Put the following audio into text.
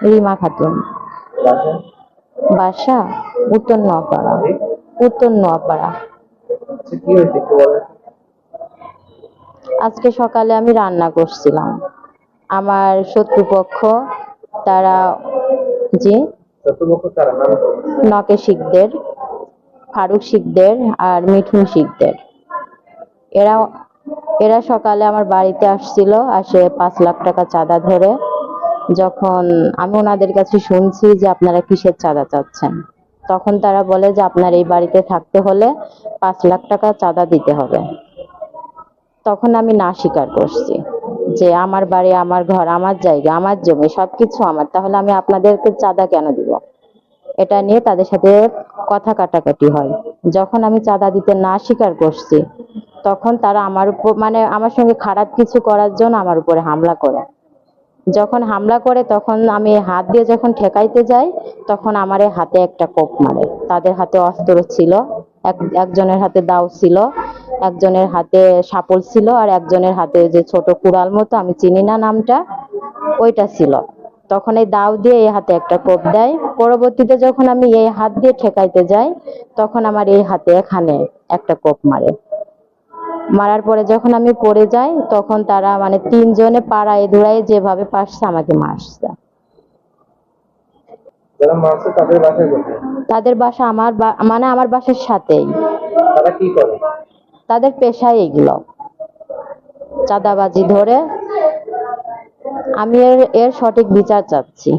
রিমা খাতুন। বাসা? উত্তর নোয়াপাড়া। উত্তর নোয়াপাড়া। আচ্ছা আজকে সকালে আমি রান্না করছিলাম। আমার শত্রুপক্ষ তারা কি? নকে শিখদের ফারুক শিখদের আর মিঠুন শিখদের এরা এরা সকালে আমার বাড়িতে আসছিল আসে পাঁচ লাখ টাকা চাঁদা ধরে। যখন আমি ওনাদের কাছে শুনছি যে আপনারা কিসের চাঁদা চাচ্ছেন, তখন তারা বলে যে আপনার এই বাড়িতে থাকতে হলে পাঁচ লাখ টাকা চাঁদা দিতে হবে। তখন আমি না স্বীকার করছি যে আমার বাড়ি, আমার ঘর, আমার জায়গা, আমার জমি, সবকিছু আমার, তাহলে আমি আপনাদেরকে চাঁদা কেন দিব? এটা নিয়ে তাদের সাথে কথা কাটাকাটি হয়। যখন আমি চাঁদা দিতে না স্বীকার করছি, তখন তারা আমার উপর মানে আমার সঙ্গে খারাপ কিছু করার জন্য আমার উপরে হামলা করে। যখন হামলা করে, তখন আমি হাত দিয়ে যখন ঠেকাইতে যাই, তখন আমার হাতে একটা কোপ মারে। তাদের হাতে অস্ত্র ছিল, এক, একজনের হাতে দাও ছিল, একজনের হাতে সাপল ছিল, আর একজনের হাতে যে ছোট কুড়াল মতো, আমি চিনি না নামটা, ওইটা ছিল। তখন এই দাও দিয়ে এই হাতে একটা কোপ দেয়। পরবর্তীতে যখন আমি এই হাত দিয়ে ঠেকাইতে যাই, তখন আমার এই হাতে এখানে একটা কোপ মারে। মারার পরে যখন আমি পড়ে যাই তখন তারা মানে তিনজনে পাড়ায় ধুড়ায় যেভাবে পারছে আমাকে মারছে। তাদের বাসা আমার মানে আমার বাসার সাথেই। তারা কি করে? তাদের পেশায় এগুলো। চাঁদাবাজি ধরে। আমি এর এর সঠিক বিচার চাচ্ছি।